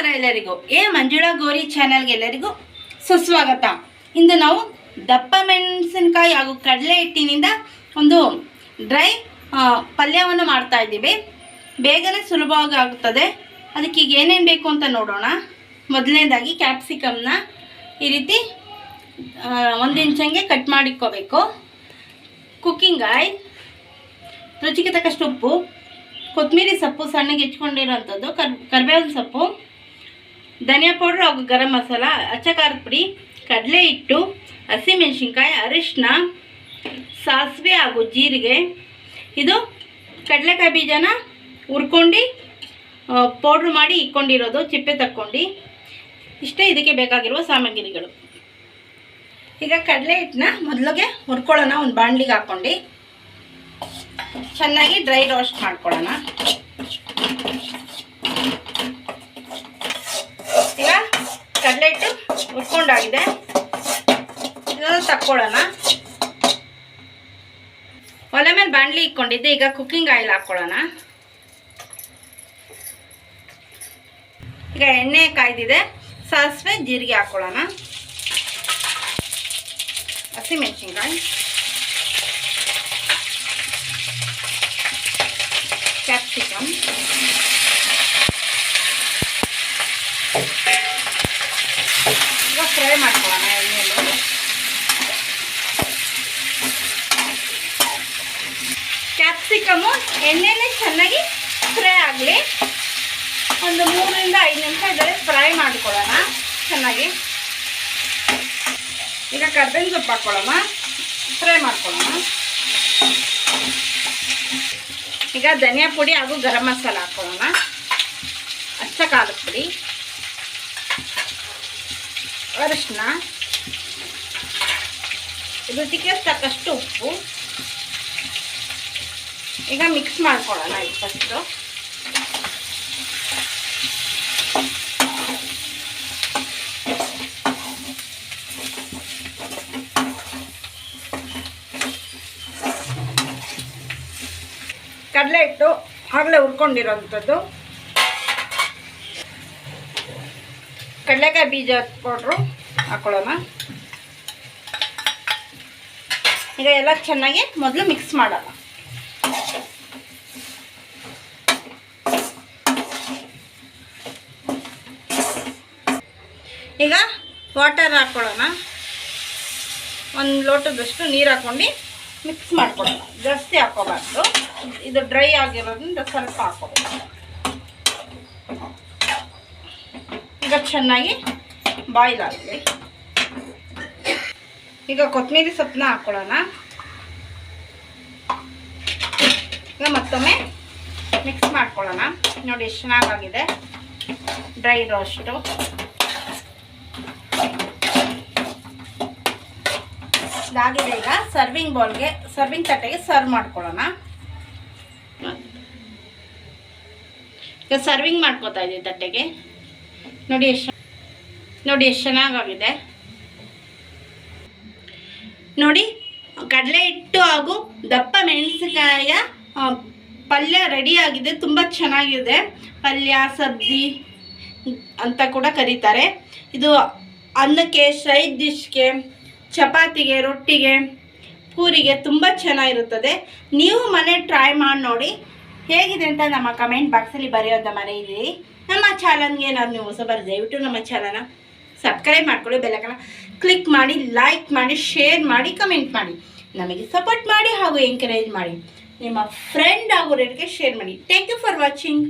ನಮಸ್ಕಾರ ಎಲ್ಲರಿಗೂ. ಎ ಮಂಜುಳಾ ಗೋರಿ ಚಾನಲ್ಗೆ ಎಲ್ಲರಿಗೂ ಸುಸ್ವಾಗತ. ಇಂದು ನಾವು ದಪ್ಪ ಮೆಣಸಿನಕಾಯಿ ಹಾಗೂ ಕಡಲೆ ಹಿಟ್ಟಿನಿಂದ ಒಂದು ಡ್ರೈ ಪಲ್ಯವನ್ನು ಮಾಡ್ತಾ ಇದ್ದೀವಿ. ಬೇಗನೆ ಸುಲಭವಾಗಿ ಆಗುತ್ತದೆ ಅದಕ್ಕೆ ಈಗ ಏನೇನು ಬೇಕು ಅಂತ ನೋಡೋಣ. ಮೊದಲನೇದಾಗಿ ಕ್ಯಾಪ್ಸಿಕಮ್ನ ಈ ರೀತಿ ಒಂದು ಇಂಚಂಗೆ ಕಟ್ ಮಾಡಿಕ್ಕೋಬೇಕು ಕುಕ್ಕಿಂಗ್ ಆಯಿಲ್ ರುಚಿಗೆ ತಕ್ಕಷ್ಟು ಉಪ್ಪು ಕೊತ್ತಂಬರಿ ಸೊಪ್ಪು ಸಣ್ಣಗೆ ಹೆಚ್ಕೊಂಡಿರೋಂಥದ್ದು ಕರ್, ಕರಿಬೇವಿನ ಸೊಪ್ಪು. ಧನಿಯಾ ಪೌಡ್ರ್ ಹಾಗೂ ಗರಂ ಮಸಾಲ ಅಚ್ಚ ಖಾರದ ಪುಡಿ, ಕಡಲೆ ಹಿಟ್ಟು ಹಸಿಮೆಣಸಿನ್ಕಾಯಿ ಅರಿಶಿನ ಸಾಸಿವೆ ಹಾಗೂ ಜೀರಿಗೆ. ಇದು ಕಡಲೆಕಾಯಿ ಬೀಜನ ಹುರ್ಕೊಂಡು ಪೌಡ್ರ್ ಮಾಡಿ ಇಕ್ಕೊಂಡಿರೋದು, ಚಿಪ್ಪೆ ತಕ್ಕೊಂಡು. ಇಷ್ಟೇ ಇದಕ್ಕೆ ಬೇಕಾಗಿರುವ ಸಾಮಗ್ರಿಗಳು. ಈಗ ಕಡಲೆ ಹಿಟ್ಟನ್ನ ಮೊದಲಿಗೆ ಹುರ್ಕೊಳ್ಳೋಣ, ಒಂದು ಬಾಣಲಿಗೆ ಹಾಕ್ಕೊಂಡು ಚೆನ್ನಾಗಿ ಡ್ರೈ ರೋಸ್ಟ್ ಮಾಡ್ಕೊಳ್ಳೋಣ ಈಗ ಹಿಟ್ಟು ಇದನ್ನು ತಕ್ಕೊಳ್ಳೋಣ. ಒಲೆ ಮೇಲೆ ಬಾಣಲಿ ಇಟ್ಕೊಂಡಿದ್ದೆ, ಈಗ ಕುಕ್ಕಿಂಗ್ ಆಯಿಲ್ ಹಾಕ್ಕೊಳ್ಳೋಣ ಈಗ ಎಣ್ಣೆ ಕಾಯ್ದಿದೆ, ಸಾಸಿವೆ, ಜೀರಿಗೆ ಹಾಕ್ಕೊಳ್ಳೋಣ ಹಸಿಮೆಣಸಿನ್ಕಾಯಿ ಕ್ಯಾಪ್ಸಿಕಮ್ ಈಗ ಫ್ರೈ ಮಾಡ್ಕೊಳ್ಳೋಣ ಎಣ್ಣೆಯಲ್ಲಿ ಕ್ಯಾಪ್ಸಿಕಮು ಎಣ್ಣೆಲೆ ಚೆನ್ನಾಗಿ ಫ್ರೈ ಆಗಲಿ. ಒಂದು ಮೂರರಿಂದ ಐದು ನಿಮಿಷ ಇದರಲ್ಲಿ ಫ್ರೈ ಮಾಡ್ಕೊಳ್ಳೋಣ. ಚೆನ್ನಾಗಿ. ಈಗ ಕರ್ಬೇವಿನ ಸೊಪ್ಪು ಹಾಕ್ಕೊಳ್ಳೋಣ. ಫ್ರೈ ಮಾಡ್ಕೊಳ್ಳೋಣ. ಈಗ ಧನಿಯಾ ಪುಡಿ ಹಾಗೂ ಗರಂ ಮಸಾಲ ಹಾಕೊಳ್ಳೋಣ ಅಚ್ಚ ಖಾರದ ಪುಡಿ. ಅರಿಶಿನ ರುಚಿಗೆ ತಕ್ಕಷ್ಟು ಉಪ್ಪು. ಈಗ ಮಿಕ್ಸ್ ಮಾಡ್ಕೊಳ್ಳೋಣ ಇದು ಫಸ್ಟು ಕಡಲೆ ಹಿಟ್ಟು ಆಗಲೇ ಹುರ್ಕೊಂಡಿರೋಂಥದ್ದು. ಕಡಲೆಕಾಯಿ ಬೀಜ ಪೌಡ್ರು ಹಾಕೊಳ್ಳೋಣ. ಈಗ ಎಲ್ಲ ಚೆನ್ನಾಗಿ ಮೊದಲು ಮಿಕ್ಸ್ ಮಾಡೋಣ. ಈಗ ವಾಟರ್ ಹಾಕ್ಕೊಳ್ಳೋಣ ಒಂದು ಲೋಟದಷ್ಟು ನೀರು ಹಾಕ್ಕೊಂಡು ಮಿಕ್ಸ್ ಮಾಡ್ಕೊಳ್ಳೋಣ. ಜಾಸ್ತಿ ಹಾಕೋಬಾರ್ದು ಇದು ಡ್ರೈ ಆಗಿರೋದ್ರಿಂದ ಸ್ವಲ್ಪ ಹಾಕೋಬೇಕು ಈಗ ಚೆನ್ನಾಗಿ ಬಾಯ್ಲ್ ಆಗಲಿ ಈಗ ಕೊತ್ತಂಬರಿ ಸೊಪ್ಪನ್ನ ಹಾಕ್ಕೊಳ್ಳೋಣ ಈಗ ಮತ್ತೊಮ್ಮೆ ಮಿಕ್ಸ್ ಮಾಡ್ಕೊಳ್ಳೋಣ. ನೋಡಿ ಎಷ್ಟು ಚೆನ್ನಾಗಾಗಿದೆ ಡ್ರೈ ರೋಸ್ಟು ಇದಾಗಿದೆ ಈಗ. ಸರ್ವಿಂಗ್ ಬೌಲ್ಗೆ ಸರ್ವಿಂಗ್ ತಟ್ಟೆಗೆ ಸರ್ವ್ ಮಾಡ್ಕೊಳ್ಳೋಣ. ಈಗ ಸರ್ವಿಂಗ್ ಮಾಡ್ಕೋತಾ ಇದ್ದೀವಿ ತಟ್ಟೆಗೆ. ನೋಡಿ ಎಷ್ಟು ನೋಡಿ ಎಷ್ಟು ಚೆನ್ನಾಗಾಗಿದೆ. ನೋಡಿ, ಕಡಲೆ ಹಿಟ್ಟು ಹಾಗೂ ದಪ್ಪ ಮೆಣಸಿನಕಾಯಿಯ ಪಲ್ಯ ರೆಡಿ ಆಗಿದೆ. ತುಂಬ ಚೆನ್ನಾಗಿದೆ. ಪಲ್ಯ, ಸಬ್ಜಿ ಅಂತ ಕೂಡ ಕರೀತಾರೆ. ಇದು ಅನ್ನಕ್ಕೆ ಸೈಡ್ ಡಿಶ್ಗೆ ಚಪಾತಿಗೆ, ರೊಟ್ಟಿಗೆ, ಪೂರಿಗೆ ತುಂಬ ಚೆನ್ನಾಗಿರುತ್ತದೆ. ನೀವು ಮನೆ ಟ್ರೈ ಮಾಡಿ ನೋಡಿ. ಹೇಗಿದೆ ಅಂತ ನಮ್ಮ ಕಮೆಂಟ್ ಬಾಕ್ಸಲ್ಲಿ ಬರೆಯೋದ ಮನೆಯಲ್ಲಿ ನಮ್ಮ ಚಾನಲ್ಗೆ ನಾನು ನೀವು ಹೊಸಬರ ದಯವಿಟ್ಟು ನಮ್ಮ ಚಾನಲ್ನ ಸಬ್ಸ್ಕ್ರೈಬ್ ಮಾಡ್ಕೊಳ್ಳಿ ಬೆಲ್ಲಕನ ಕ್ಲಿಕ್ ಮಾಡಿ ಲೈಕ್ ಮಾಡಿ ಶೇರ್ ಮಾಡಿ ಕಮೆಂಟ್ ಮಾಡಿ. ನಮಗೆ ಸಪೋರ್ಟ್ ಮಾಡಿ ಹಾಗೂ ಎಂಕರೇಜ್ ಮಾಡಿ. ನಿಮ್ಮ ಫ್ರೆಂಡ್ ಹಾಗೂ ಶೇರ್ ಮಾಡಿ. Thank you for watching